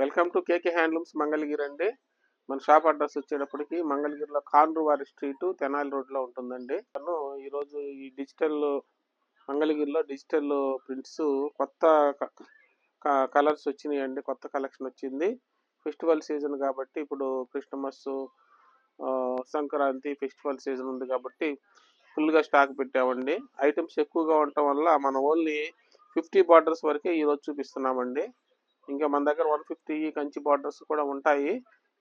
Welcome to KK handlooms Mangalagiri అండి. మన shop address వచ్చేటప్పటికి మంగళగిరిలో కాండ్రువారి స్ట్రీట్ తెనాలి రోడ్లో ఉంటుందండి. తను ఈరోజు ఈ డిజిటల్ మంగళగిరిలో డిజిటల్ ప్రింట్స్ కొత్త కలర్స్ వచ్చినాయండి. కొత్త కలెక్షన్ వచ్చింది. ఫెస్టివల్ సీజన్ కాబట్టి ఇప్పుడు క్రిస్టమస్ సంక్రాంతి ఫెస్టివల్ సీజన్ ఉంది కాబట్టి ఫుల్గా స్టాక్ పెట్టామండి. ఐటమ్స్ ఎక్కువగా ఉండటం వల్ల మనం ఓన్లీ ఫిఫ్టీ బార్డర్స్ వరకే ఈరోజు చూపిస్తున్నామండి. ఇంకా మన దగ్గర వన్ ఫిఫ్టీ కంచి బార్డర్స్ కూడా ఉంటాయి.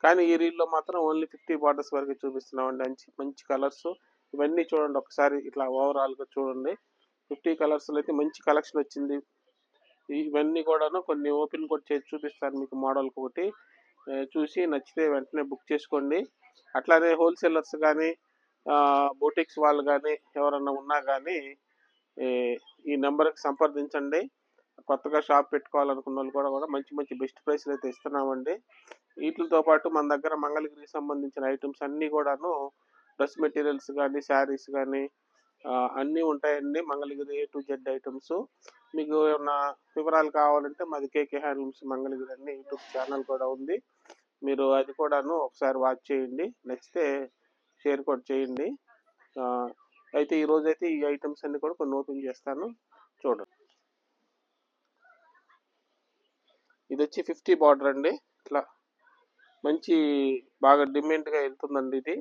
కానీ ఈ రీల్లో మాత్రం ఓన్లీ ఫిఫ్టీ బార్డర్స్ వరకు చూపిస్తున్నామండి. మంచి మంచి కలర్స్ ఇవన్నీ చూడండి ఒకసారి ఇట్లా ఓవరాల్గా చూడండి. ఫిఫ్టీ కలర్స్లో అయితే మంచి కలెక్షన్ వచ్చింది. ఇవన్నీ కూడాను కొన్ని ఓపెన్ కూడా చేసి చూపిస్తాను మీకు మోడల్కి ఒకటి. చూసి నచ్చితే వెంటనే బుక్ చేసుకోండి. అట్లానే హోల్సేలర్స్ కానీ బోటిక్స్ వాళ్ళు కానీ ఎవరన్నా ఉన్నా కానీ ఈ నెంబర్కి సంప్రదించండి. కొత్తగా షాప్ పెట్టుకోవాలనుకున్న వాళ్ళు కూడా కూడా మంచి మంచి బెస్ట్ ప్రైస్లు అయితే ఇస్తున్నామండి. వీటితో పాటు మన దగ్గర మంగళగిరికి సంబంధించిన ఐటమ్స్ అన్నీ కూడాను డ్రెస్ మెటీరియల్స్ కానీ శారీస్ కానీ అన్నీ ఉంటాయండి. Mangalagiri A to Z items. మీకు ఏమన్నా వివరాలు కావాలంటే మాది కేకే హ్యాండ్లూమ్స్ మంగళగిరి అన్ని యూట్యూబ్ ఛానల్ కూడా ఉంది. మీరు అది కూడాను ఒకసారి వాచ్ చేయండి. నచ్చితే షేర్ కూడా చేయండి. అయితే ఈరోజైతే అయితే ఈ ఐటమ్స్ అన్ని కూడా కొన్ని ఓపెన్ చేస్తాను. చూడండి. ఇది వచ్చి ఫిఫ్టీ బార్డర్ అండి. ఇట్లా మంచి బాగా డిమెంట్గా వెళ్తుందండి ఇది.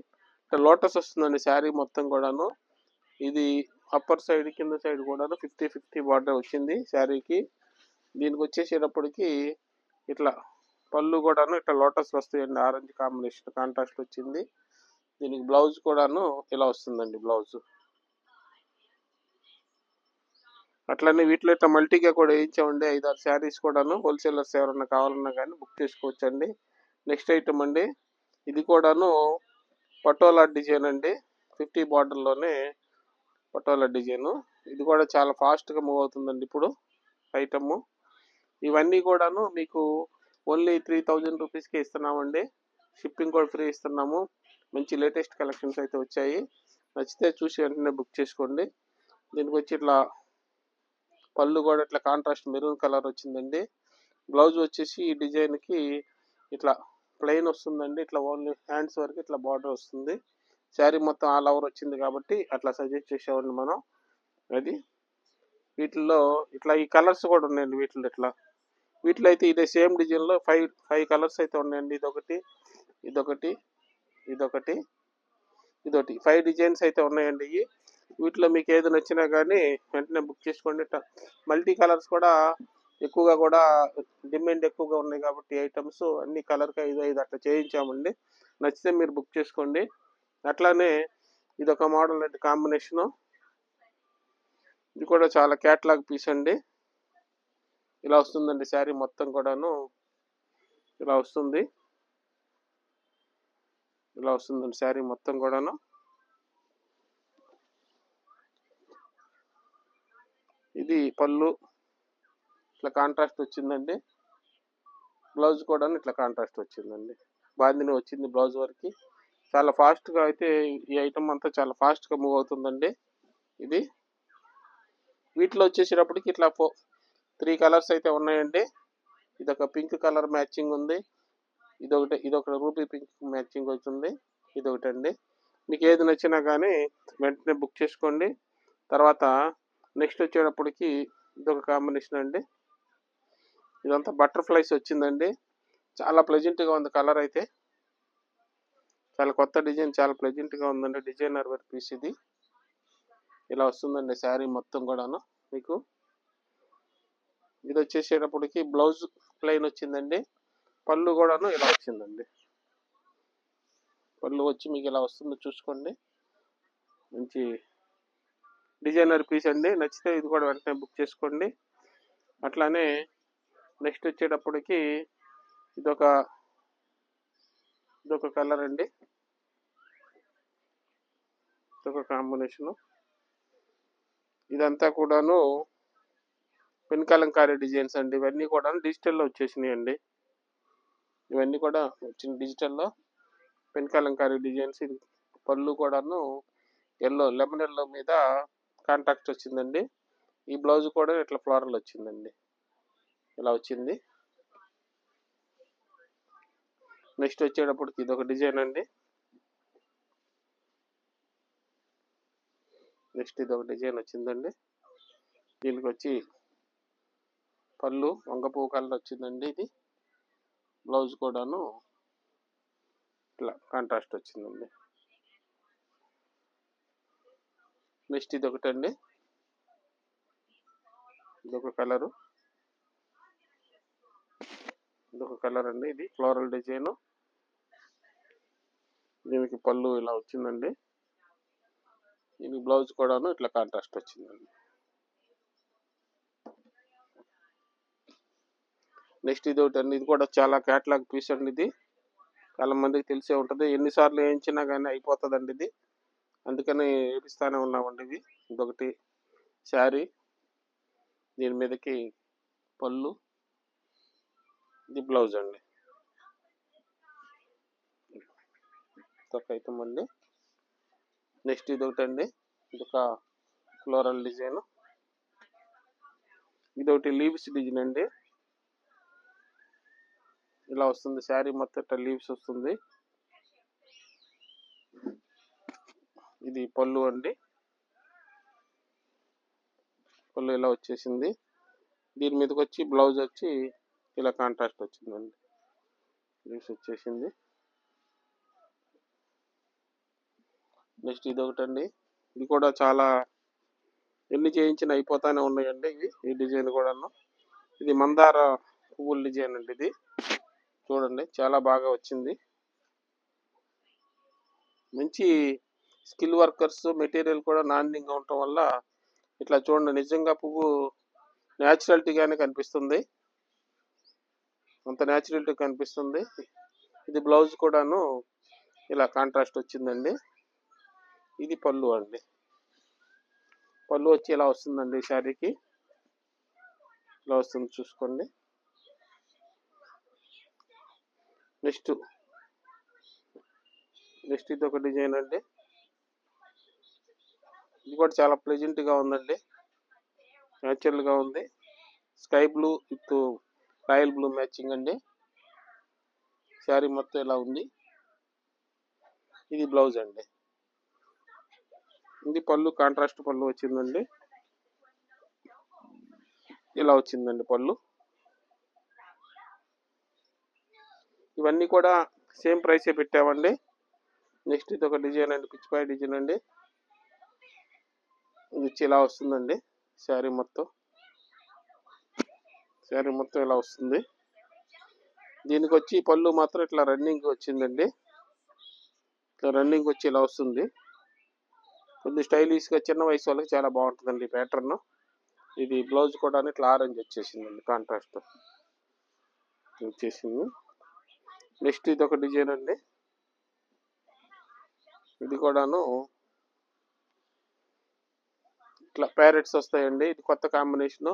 ఇట్లా లోటస్ వస్తుందండి శారీ మొత్తం కూడాను. ఇది అప్పర్ సైడ్ కింద సైడ్ కూడాను ఫిఫ్టీ ఫిఫ్టీ బార్డర్ వచ్చింది శారీకి. దీనికి వచ్చేసేటప్పటికి ఇట్లా పళ్ళు కూడాను ఇట్లా లోటస్ వస్తాయండి. ఆరెంజ్ కాంబినేషన్ కాంట్రాస్ట్ వచ్చింది. దీనికి బ్లౌజ్ కూడాను ఇలా వస్తుందండి బ్లౌజ్. అట్లనే వీటిలో ఇట్లా మల్టీగా కూడా వేయించామండి. ఐదారు శారీస్ కూడాను హోల్సేలర్స్ ఎవరన్నా కావాలన్నా కానీ బుక్ చేసుకోవచ్చండి. నెక్స్ట్ ఐటమ్ అండి ఇది కూడాను పటోలా డిజైన్ అండి. ఫిఫ్టీ బార్డర్లోనే పటోలా డిజైను. ఇది కూడా చాలా ఫాస్ట్గా మూవ్ అవుతుందండి ఇప్పుడు ఐటమ్. ఇవన్నీ కూడాను మీకు ఓన్లీ త్రీ థౌజండ్ రూపీస్కి ఇస్తున్నామండి. షిప్పింగ్ కూడా ఫ్రీ ఇస్తున్నాము. మంచి లేటెస్ట్ కలెక్షన్స్ అయితే వచ్చాయి. నచ్చితే చూసి వెంటనే బుక్ చేసుకోండి. దీనికి వచ్చి ఇట్లా పళ్ళు కూడా ఇట్లా కాంట్రాస్ట్ మెరూన్ కలర్ వచ్చిందండి. బ్లౌజ్ వచ్చేసి ఈ డిజైన్కి ఇట్లా ప్లెయిన్ వస్తుందండి. ఇట్లా ఓన్లీ హ్యాండ్స్ వరకు ఇట్లా బార్డర్ వస్తుంది. శారీ మొత్తం ఆల్ ఓవర్ వచ్చింది కాబట్టి అట్లా సజెస్ట్ చేసేవాడిని మనం. అది వీటిల్లో ఇట్లా ఈ కలర్స్ కూడా ఉన్నాయండి వీటిలో ఇట్లా. వీటిలో అయితే ఇదే సేమ్ డిజైన్లో ఫైవ్ ఫైవ్ కలర్స్ అయితే ఉన్నాయండి. ఇదొకటి ఇదొకటి ఇదొకటి ఇదొకటి. ఫైవ్ డిజైన్స్ అయితే ఉన్నాయండి ఇవి. వీటిలో మీకు ఏది నచ్చినా కానీ వెంటనే బుక్ చేసుకోండి. మల్టీ కలర్స్ కూడా ఎక్కువగా కూడా డిమాండ్ ఎక్కువగా ఉన్నాయి కాబట్టి ఐటమ్స్ అన్ని కలర్కి ఐదు ఐదు అట్లా చేయించామండి. నచ్చితే మీరు బుక్ చేసుకోండి. అట్లానే ఇది ఒక మోడల్ అంటే కాంబినేషను. ఇది కూడా చాలా క్యాట్లాగ్ పీస్ అండి. ఇలా వస్తుందండి శారీ మొత్తం కూడాను. ఇలా వస్తుంది. ఇలా వస్తుందండి శారీ మొత్తం కూడాను. ఇది పళ్ళు. ఇట్లా కాంట్రాస్ట్ వచ్చిందండి. బ్లౌజ్ కూడా ఇట్లా కాంట్రాస్ట్ వచ్చిందండి. బాందిని వచ్చింది బ్లౌజ్ వరకు. చాలా ఫాస్ట్గా అయితే ఈ ఐటమ్ అంతా చాలా ఫాస్ట్గా మూవ్ అవుతుందండి. ఇది. వీటిలో వచ్చేసేటప్పటికి ఇట్లా ఫో త్రీ కలర్స్ అయితే ఉన్నాయండి. ఇది ఒక పింక్ కలర్ మ్యాచింగ్ ఉంది. ఇదొకటి ఇదొక రూపీ పింక్ మ్యాచింగ్ వచ్చింది. ఇదొకటి అండి మీకు ఏది నచ్చినా కానీ వెంటనే బుక్ చేసుకోండి. తర్వాత నెక్స్ట్ వచ్చేటప్పటికి ఇదొక కాంబినేషన్ అండి. ఇదంతా బటర్ఫ్లైస్ వచ్చిందండి. చాలా ప్లెజెంట్గా ఉంది కలర్ అయితే. చాలా కొత్త డిజైన్ చాలా ప్లెజెంట్గా ఉందండి డిజైనర్ వర్క్ పీస్ ఇది. ఇలా వస్తుందండి శారీ మొత్తం కూడాను మీకు. ఇది వచ్చేసేటప్పటికి బ్లౌజ్ ప్లెయిన్ వచ్చిందండి. పళ్ళు కూడాను ఇలా వచ్చిందండి. పళ్ళు వచ్చి మీకు ఇలా వస్తుందో చూసుకోండి. మంచి డిజైనర్ పీస్ అండి నచ్చితే ఇది కూడా వెంటనే బుక్ చేసుకోండి. అట్లానే నెక్స్ట్ వచ్చేటప్పటికి ఇదొక ఇదొక కలర్ అండి. ఇదొక కాంబినేషను ఇదంతా కూడాను పెన్కలంకారీ డిజైన్స్ అండి. ఇవన్నీ కూడా డిజిటల్లో వచ్చేసినాయి అండి ఇవన్నీ కూడా వచ్చిన డిజిటల్లో. పెన్కలంకారీ డిజైన్స్ ఇది పళ్ళు కూడాను ఎల్లో లెమన్ ఎల్లో మీద కాంట్రాక్ట్ వచ్చిందండి. ఈ బ్లౌజ్ కూడా ఇట్లా ఫ్లోరల్ వచ్చిందండి. ఇలా వచ్చింది. నెక్స్ట్ వచ్చేటప్పటికి ఇది ఒక డిజైన్ అండి. నెక్స్ట్ ఇది ఒక డిజైన్ వచ్చిందండి. దీనికి వచ్చి పళ్ళు వంగపూ కలర్ వచ్చిందండి ఇది. బ్లౌజ్ కూడాను ఇట్లా కాంట్రాస్ట్ వచ్చిందండి. నెక్స్ట్ ఇది ఒకటండి. ఇదొక కలరు. ఇదొక కలర్ అండి ఇది ఫ్లోరల్ డిజైన్. దీనికి పళ్ళు ఇలా వచ్చిందండి. దీనికి బ్లౌజ్ కూడాను ఇట్లా కాంట్రాస్ట్ వచ్చిందండి. నెక్స్ట్ ఇది ఒకటి అండి ఇది కూడా చాలా క్యాటలాగ్ పీస్ అండి ఇది. చాలా మందికి తెలిసే ఉంటుంది. ఎన్నిసార్లు వేయించినా కానీ అయిపోతుందండి ఇది. అందుకని వేపిస్తానే ఉన్నామండి ఇది ఇదొకటి శారీ. దీని మీదకి పళ్ళు. ఇది బ్లౌజ్ అండి. ఒక ఐటమ్ అండి నెక్స్ట్ ఇది ఒకటి అండి ఇదొక ఫ్లోరల్ డిజైన్. ఇది ఒకటి లీవ్స్ డిజైన్ అండి. ఇలా వస్తుంది. శారీ మొత్తం లీవ్స్ వస్తుంది. ఇది పళ్ళు అండి. పళ్ళు ఇలా వచ్చేసింది. దీని మీదకి వచ్చి బ్లౌజ్ వచ్చి ఇలా కాంట్రాస్ట్ వచ్చిందండి. లీవ్స్ వచ్చేసింది. నెక్స్ట్ ఇది ఒకటండి ఇది కూడా చాలా ఎన్ని చేయించిన అయిపోతానే ఉన్నాయండి ఇవి ఈ డిజైన్ కూడాను. ఇది మందార పువ్వుల డిజైన్ అండి ఇది. చూడండి చాలా బాగా వచ్చింది. మంచి స్కిల్ వర్కర్స్ మెటీరియల్ కూడా నాణ్యంగా ఉండటం వల్ల ఇట్లా చూడండి నిజంగా పువ్వు న్యాచురాలిటీగానే కనిపిస్తుంది. అంత న్యాచురాలిటీ కనిపిస్తుంది. ఇది బ్లౌజ్ కూడాను ఇలా కాంట్రాస్ట్ వచ్చిందండి. ఇది పళ్ళు అండి. పళ్ళు వచ్చి ఇలా వస్తుందండి ఈ శారీకి. ఇలా వస్తుంది చూసుకోండి. నెక్స్ట్ నెక్స్ట్ ఇది ఒక డిజైన్ అండి. ఇది కూడా చాలా ప్లెజెంట్గా ఉందండి. న్యాచురల్గా ఉంది. Sky blue with royal blue matching అండి. శారీ మొత్తం ఇలా ఉంది. ఇది బ్లౌజ్ అండి. ఇది పళ్ళు కాంట్రాస్ట్ పళ్ళు వచ్చిందండి. ఇలా వచ్చిందండి పళ్ళు. ఇవన్నీ కూడా సేమ్ ప్రైసే పెట్టామండి. నెక్స్ట్ ఇది ఒక డిజైన్ అండి పిచ్చిపాయ డిజైన్ అండి. ఇది ఇలా వస్తుందండి? శారీ మొత్తం. శారీ మొత్తం ఇలా వస్తుంది? దీనికి వచ్చి పళ్ళు మాత్రం ఇట్లా రన్నింగ్ వచ్చిందండి. ఇట్లా రన్నింగ్ వచ్చి ఇలా వస్తుంది. కొద్ది స్టైలిష్గా చిన్న వయసు వాళ్ళకి చాలా బాగుంటుందండి ఈ ప్యాటర్న్. ఇది బ్లౌజ్ కూడా ఇట్లా ఆరెంజ్ వచ్చేసిందండి కాంట్రాస్ట్. వచ్చేసింది. నెక్స్ట్ ఇది ఒక డిజైన్ అండి. ఇది కూడాను ఇట్లా ప్యారెట్స్ వస్తాయండి. ఇది కొత్త కాంబినేషన్.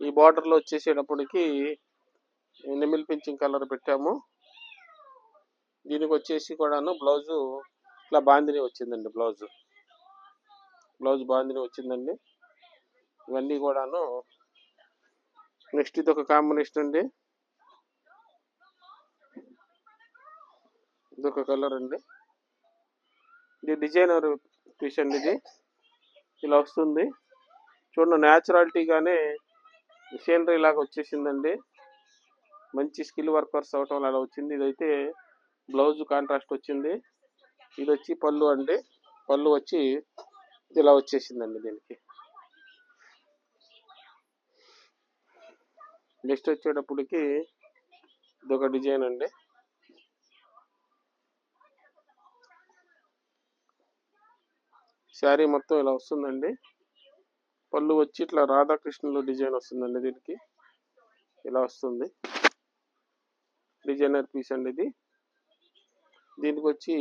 ఈ బార్డర్లో వచ్చేసేటప్పటికి నిమిల్ పింఛింగ్ కలర్ పెట్టాము. దీనికి వచ్చేసి కూడాను బ్లౌజు ఇట్లా బాందిని వచ్చిందండి బ్లౌజు. బ్లౌజ్ బాందిని వచ్చిందండి. ఇవన్నీ కూడాను నెక్స్ట్ ఇది ఒక కాంబినేషన్ అండి. ఇది ఒక కలర్ అండి. ఇది డిజైనర్ పీస్ అండి ఇది. ఇలా వస్తుంది. చూడండి న్యాచురాలిటీగానే సీనరీ లాగా వచ్చేసిందండి. మంచి స్కిల్ వర్కర్స్ అవటం వల్ల అలా వచ్చింది. ఇదైతే బ్లౌజ్ కాంట్రాస్ట్ వచ్చింది. ఇది వచ్చి పళ్ళు అండి. పళ్ళు వచ్చి ఇలా వచ్చేసిందండి దీనికి. నెక్స్ట్ వచ్చేటప్పటికి ఇదొక డిజైన్ అండి. శారీ మొత్తం ఇలా వస్తుందండి. పళ్ళు వచ్చి ఇట్లా రాధాకృష్ణులు డిజైన్ వస్తుందండి దీనికి. ఇలా వస్తుంది. డిజైనర్ పీస్ అండి ఇది. దీనికి వచ్చి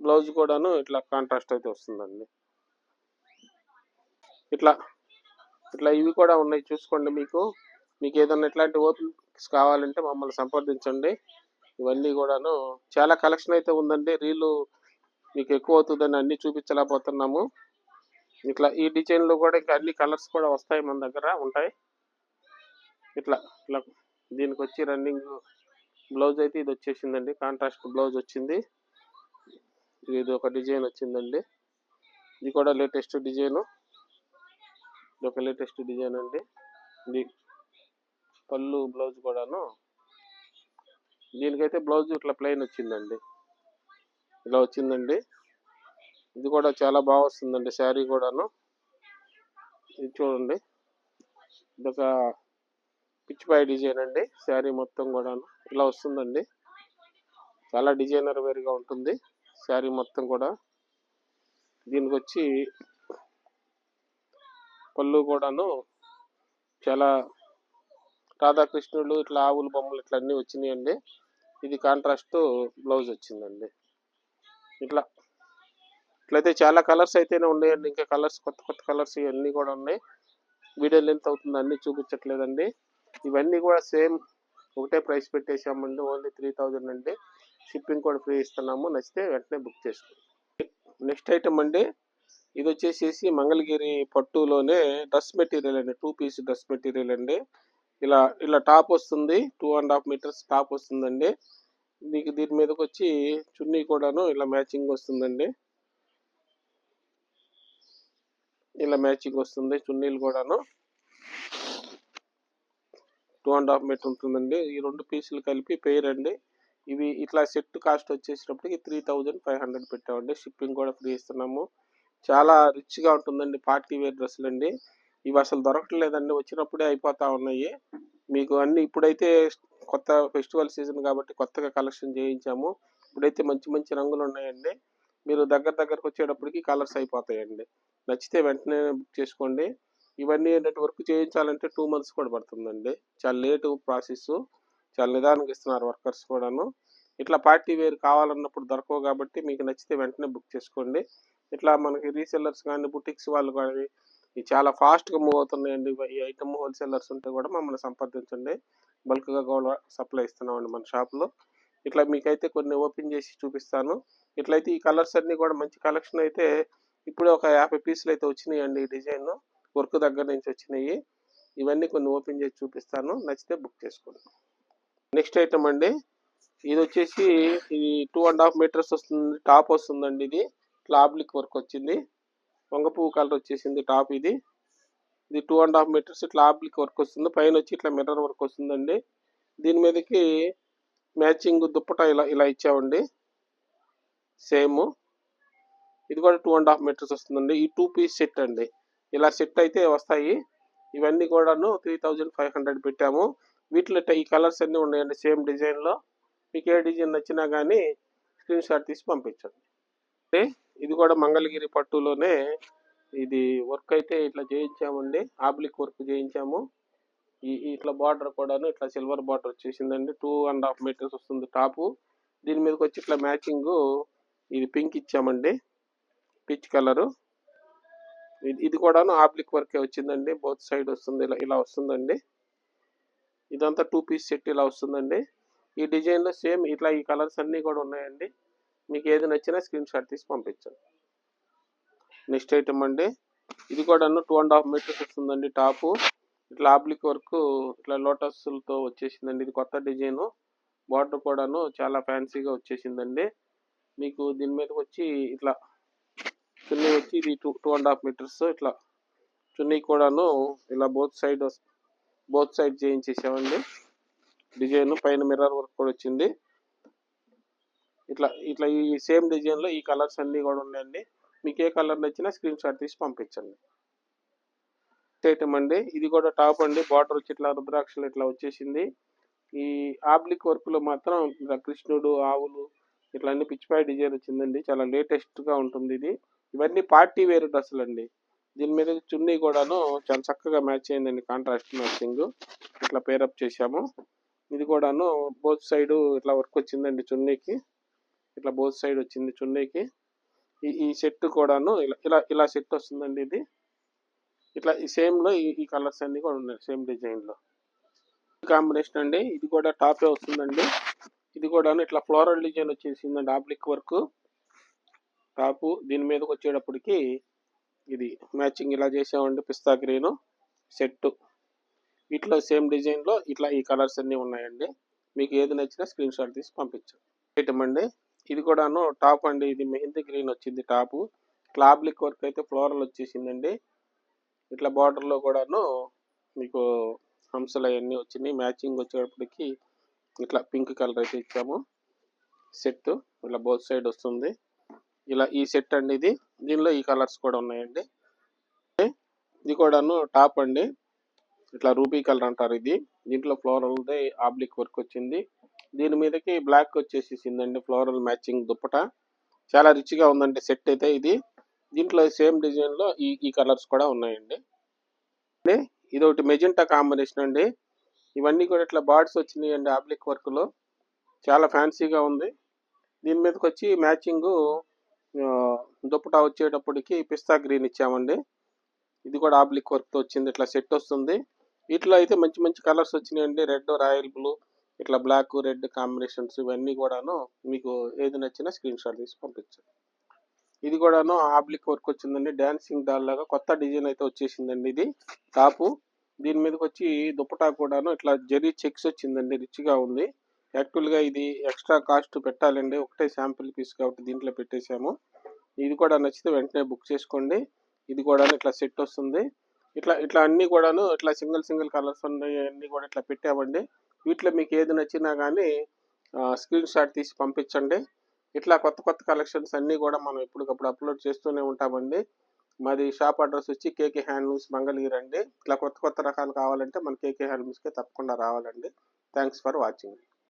బ్లౌజ్ కూడాను ఇట్లా కాంట్రాస్ట్ అయితే వస్తుందండి. ఇట్లా ఇట్లా ఇవి కూడా ఉన్నాయి చూసుకోండి మీకు. మీకు ఏదైనా ఇట్లాంటి ఓపెన్స్ కావాలంటే మమ్మల్ని సంప్రదించండి. ఇవన్నీ కూడాను చాలా కలెక్షన్ అయితే ఉందండి. రీలు మీకు ఎక్కువ అవుతుందని అన్ని చూపించలేకపోతున్నాము. ఇట్లా ఈ డిజైన్లో కూడా ఇంకా అన్ని కలర్స్ కూడా వస్తాయి మన దగ్గర ఉంటాయి. ఇట్లా ఇట్లా దీనికి వచ్చి రన్నింగ్ బ్లౌజ్ అయితే ఇది వచ్చేసిందండి కాంట్రాస్ట్ బ్లౌజ్ వచ్చింది. ఇది ఒక డిజైన్ వచ్చిందండి. ఇది కూడా లేటెస్ట్ డిజైను. ఇది ఒక లేటెస్ట్ డిజైన్ అండి. ఇది పళ్ళు బ్లౌజ్ కూడాను. దీనికైతే బ్లౌజ్ ఇట్లా ప్లెయిన్ వచ్చిందండి. ఇలా వచ్చిందండి. ఇది కూడా చాలా బాగా వస్తుందండి శారీ కూడాను. ఇది చూడండి. ఇదొక పిచ్చిపాయ డిజైన్ అండి. శారీ మొత్తం కూడాను. ఇలా వస్తుందండి. చాలా డిజైనర్ వేరుగా ఉంటుంది. శారీ మొత్తం కూడా. దీనికి వచ్చి పళ్ళు కూడాను చాలా రాధాకృష్ణుడు ఇట్లా ఆవుల బొమ్మలు ఇట్లా అన్నీ వచ్చినాయండి. ఇది కాంట్రాస్ట్ బ్లౌజ్ వచ్చిందండి. ఇట్లా. ఇట్లయితే చాలా కలర్స్ అయితేనే ఉన్నాయండి. ఇంకా కలర్స్ కొత్త కొత్త కలర్స్ ఇవన్నీ కూడా ఉన్నాయి. వీడియో లెంత్ అవుతుంది అన్ని చూపించట్లేదండి. ఇవన్నీ కూడా సేమ్ ఒకటే ప్రైస్ పెట్టేసామండి ఓన్లీ త్రీ థౌజండ్ అండి. షిప్పింగ్ కూడా ఫ్రీ ఇస్తున్నాము. నచ్చితే వెంటనే బుక్ చేసుకోండి. నెక్స్ట్ ఐటమ్ అండి. ఇది వచ్చేసేసి మంగళగిరి పట్టులోనే డ్రెస్ మెటీరియల్ అండి. టూ పీస్ డ్రెస్ మెటీరియల్ అండి. ఇలా ఇలా టాప్ వస్తుంది. Two and half metres top వస్తుందండి. మీకు దీని మీదకి వచ్చి చున్నీ కూడాను ఇలా మ్యాచింగ్ వస్తుందండి. ఇలా మ్యాచింగ్ వస్తుంది చున్నీలు కూడాను. టూ అండ్ హాఫ్ మీటర్ ఉంటుందండి. ఈ రెండు పీసులు కలిపి పేర్ అండి. ఇవి ఇట్లా సెట్ కాస్ట్ వచ్చేసినప్పటికి త్రీ థౌజండ్ ఫైవ్ హండ్రెడ్ పెట్టామండి. షిప్పింగ్ కూడా ఫ్రీ ఇస్తున్నాము. చాలా రిచ్గా ఉంటుందండి పార్టీ వేర్ డ్రెస్సులు అండి ఇవి అసలు దొరకట్లేదండి. వచ్చినప్పుడే అయిపోతా ఉన్నాయి. మీకు అన్ని ఇప్పుడైతే కొత్త ఫెస్టివల్ సీజన్ కాబట్టి కొత్తగా కలెక్షన్ చేయించాము. ఇప్పుడైతే మంచి మంచి రంగులు ఉన్నాయండి. మీరు దగ్గర దగ్గరకు వచ్చేటప్పటికి కలర్స్ అయిపోతాయండి. నచ్చితే వెంటనే బుక్ చేసుకోండి. ఇవన్నీ ఏంటంటే వర్క్ చేయించాలంటే టూ మంత్స్ కూడా పడుతుందండి. చాలా లేటు ప్రాసెస్. చాలా నిదానంగా ఇస్తున్నారు వర్కర్స్ కూడాను. ఇట్లా పార్టీ వేర్ కావాలన్నప్పుడు దొరకవు కాబట్టి మీకు నచ్చితే వెంటనే బుక్ చేసుకోండి. ఇట్లా మనకి రీసెల్లర్స్ కానీ బుటిక్స్ వాళ్ళు కానీ ఇవి చాలా ఫాస్ట్గా మూవ్ అవుతున్నాయండి. ఈ ఐటమ్ హోల్సేలర్స్ ఉంటే కూడా మమ్మల్ని సంప్రదించండి. బల్క్గా కూడా సప్లై ఇస్తున్నామండి మన షాప్లో. ఇట్లా మీకైతే కొన్ని ఓపెన్ చేసి చూపిస్తాను. ఇట్లయితే ఈ కలర్స్ అన్నీ కూడా మంచి కలెక్షన్ అయితే ఇప్పుడే ఒక యాభై పీసులు అయితే వచ్చినాయండి ఈ డిజైన్. వర్క్ దగ్గర నుంచి వచ్చినాయి. ఇవన్నీ కొన్ని ఓపెన్ చేసి చూపిస్తాను. నచ్చితే బుక్ చేసుకోండి. నెక్స్ట్ ఐటమ్ అండి. ఇది వచ్చేసి ఇది టూ అండ్ హాఫ్ మీటర్స్ వస్తుంది టాప్ వస్తుందండి ఇది. లాబ్లిక్ వర్క్ వచ్చింది. పువ్వు కలర్ వచ్చేసింది టాప్ ఇది. ఇది టూ అండ్ హాఫ్ మీటర్స్ ఇట్లా ఆబ్లిక్ వర్క్ వస్తుంది. పైన వచ్చి ఇట్లా మిర్రర్ వర్క్ వస్తుందండి. దీని మీదకి మ్యాచింగ్ దుప్పట ఇలా ఇలా ఇచ్చామండి. సేమ్ ఇది కూడా టూ అండ్ హాఫ్ మీటర్స్ వస్తుందండి. ఈ టూ పీస్ సెట్ అండి. ఇలా సెట్ అయితే వస్తాయి. ఇవన్నీ కూడాను త్రీ థౌజండ్ ఫైవ్ హండ్రెడ్ పెట్టాము. వీటిలో ఈ కలర్స్ అన్నీ ఉన్నాయండి సేమ్ డిజైన్లో మీకు ఏ డిజైన్ నచ్చినా కానీ స్క్రీన్ షాట్ తీసి పంపించండి. అంటే ఇది కూడా మంగళగిరి పట్టులోనే ఇది వర్క్ అయితే ఇట్లా చేయించామండి. ఆబ్లిక్ వర్క్ చేయించాము. ఈ ఇట్లా బార్డర్ కూడాను ఇట్లా సిల్వర్ బార్డర్ వచ్చేసిందండి. టూ అండ్ హాఫ్ మీటర్స్ వస్తుంది టాపు దీని మీదకి వచ్చి ఇట్లా మ్యాచింగ్ ఇది పింక్ ఇచ్చామండి. పిచ్ కలరు ఇది ఇది కూడాను ఆబ్లిక్ వర్కే వచ్చిందండి. బోత్ సైడ్ వస్తుంది ఇలా ఇలా వస్తుందండి. ఇదంతా టూ పీస్ సెట్ ఇలా వస్తుందండి. ఈ డిజైన్లో సేమ్ ఇట్లా ఈ కలర్స్ అన్నీ కూడా ఉన్నాయండి. మీకు ఏది నచ్చినా స్క్రీన్ షాట్ తీసి పంపించండి. నెక్స్ట్ ఐటమ్ అండి. ఇది కూడాను టూ అండ్ హాఫ్ మీటర్స్ వస్తుందండి టాపు. ఇట్లా ఆబ్లిక్ వర్క్ ఇట్లా లోటస్లతో వచ్చేసిందండి. ఇది కొత్త డిజైన్. బార్డర్ కూడాను చాలా ఫ్యాన్సీగా వచ్చేసిందండి. మీకు దీని మీదకి వచ్చి ఇట్లా చున్నీ వచ్చి ఇది two two and half metres ఇట్లా చున్నీ కూడాను ఇలా బోత్ సైడ్ బోత్ సైడ్ చేయించేసామండి. డిజైన్ పైన మిర్రర్ వర్క్ కూడా వచ్చింది. ఇట్లా ఇట్లా ఈ సేమ్ డిజైన్లో ఈ కలర్స్ అన్నీ కూడా ఉన్నాయండి. మీకు ఏ కలర్ నచ్చినా స్క్రీన్ షాట్ తీసి పంపించండి. ఐటమ్ అండి ఇది కూడా టాప్ అండి. బార్డర్ వచ్చి ఇట్లా రుద్రాక్షలు ఇట్లా వచ్చేసింది. ఈ ఆబ్లిక్ వర్క్లో మాత్రం ఇలా కృష్ణుడు ఆవులు ఇట్లా అన్ని పిచ్చిపాయ డిజైన్ వచ్చిందండి. చాలా లేటెస్ట్గా ఉంటుంది ఇది. ఇవన్నీ పార్టీ వేర్ డ్రెస్సులు అండి దీని మీద చున్నీ కూడాను చాలా చక్కగా మ్యాచ్ అయిందండి. Contrast matching. ఇట్లా పేరప్ చేశాము. ఇది కూడాను బోత్ సైడ్ ఇట్లా వర్క్ వచ్చిందండి చున్నీకి. ఇట్లా బోత్ సైడ్ వచ్చింది చున్నీకి ఈ ఈ సెట్ కూడాను ఇలా ఇలా ఇలా సెట్ వస్తుందండి ఇది. ఇట్లా ఈ సేమ్లో ఈ ఈ కలర్స్ అన్నీ కూడా ఉన్నాయి సేమ్ డిజైన్లో కాంబినేషన్ అండి ఇది కూడా టాపే వస్తుందండి. ఇది కూడాను ఇట్లా ఫ్లోరల్ డిజైన్ వచ్చేసిందండి ఆబ్లిక్ వర్క్. టాపు దీని మీదకి వచ్చేటప్పటికి ఇది మ్యాచింగ్ ఇలా చేసామండి పిస్తా గ్రీను సెట్టు. ఇట్లా సేమ్ డిజైన్లో ఇట్లా ఈ కలర్స్ అన్నీ ఉన్నాయండి. మీకు ఏది నచ్చినా స్క్రీన్ షాట్ తీసి పంపించండి. ఐటమ్ అండి ఇది కూడాను టాప్ అండి. ఇది మెహందీ గ్రీన్ వచ్చింది టాపు. క్లాబ్లిక్ వర్క్ అయితే ఫ్లోరల్ వచ్చేసిందండి. ఇట్లా బార్డర్లో కూడాను మీకు హంసలు అవన్నీ వచ్చినాయి. మ్యాచింగ్ వచ్చేటప్పటికి ఇట్లా పింక్ కలర్ అయితే ఇచ్చాము. సెట్ ఇలా బోత్ సైడ్ వస్తుంది. ఇలా ఈ సెట్ అండి ఇది. దీనిలో ఈ కలర్స్ కూడా ఉన్నాయండి. ఇది కూడాను టాప్ అండి. ఇట్లా రూబీ కలర్ అంటారు ఇది. దీంట్లో ఫ్లోరల్ ఆబ్లిక్ వర్క్ వచ్చింది. దీని మీదకి బ్లాక్ వచ్చేసేసిందండి ఫ్లోరల్ మ్యాచింగ్ దుప్పట. చాలా రిచ్గా ఉందండి సెట్ అయితే ఇది. దీంట్లో సేమ్ డిజైన్లో ఈ ఈ కలర్స్ కూడా ఉన్నాయండి. ఇది ఒకటి మెజెంటా కాంబినేషన్ అండి. ఇవన్నీ కూడా ఇట్లా బార్డ్స్ వచ్చినాయి అండి ఆబ్లిక్ వర్క్లో చాలా ఫ్యాన్సీగా ఉంది. దీని మీదకి వచ్చి మ్యాచింగ్ దుప్పటా వచ్చేటప్పటికి పిస్తా గ్రీన్ ఇచ్చామండి. ఇది కూడా ఆబ్లిక్ వర్క్తో వచ్చింది ఇట్లా సెట్ వస్తుంది. వీటిలో అయితే మంచి మంచి కలర్స్ వచ్చినాయండి. రెడ్ రాయల్ బ్లూ ఇట్లా బ్లాక్ రెడ్ కాంబినేషన్స్ ఇవన్నీ కూడాను మీకు ఏది నచ్చినా స్క్రీన్ షాట్ తీసి పంపించండి ఇది కూడాను ఆబ్లిక్ వర్క్ వచ్చిందండి. డాన్సింగ్ డాల్ లాగా కొత్త డిజైన్ అయితే వచ్చేసిందండి ఇది. టాపు దీని మీదకి వచ్చి దుప్పటా కూడాను ఇట్లా జరీ చెక్స్ వచ్చిందండి. రిచ్గా ఉంది. యాక్చువల్గా ఇది ఎక్స్ట్రా కాస్ట్ పెట్టాలండి. ఒకటే శాంపిల్ పీస్ కాబట్టి దీంట్లో పెట్టేశాము. ఇది కూడా నచ్చితే వెంటనే బుక్ చేసుకోండి. ఇది కూడా ఇట్లా సెట్ వస్తుంది. ఇట్లా ఇట్లా అన్నీ కూడాను ఇట్లా సింగిల్ సింగిల్ కలర్స్ ఉన్నాయి అన్నీ కూడా ఇట్లా పెట్టామండి. వీటిలో మీకు ఏది నచ్చినా కానీ స్క్రీన్ షాట్ తీసి పంపించండి. ఇట్లా కొత్త కొత్త కలెక్షన్స్ అన్నీ కూడా మనం ఎప్పటికప్పుడు అప్లోడ్ చేస్తూనే ఉంటామండి. మాది షాప్ అడ్రస్ వచ్చి కేకే హ్యాండ్లూమ్స్ మంగళగిరి అండి. ఇట్లా కొత్త కొత్త రకాలు కావాలంటే మన కేకే హ్యాండ్లూమ్స్కే తప్పకుండా రావాలండి. Thanks for watching.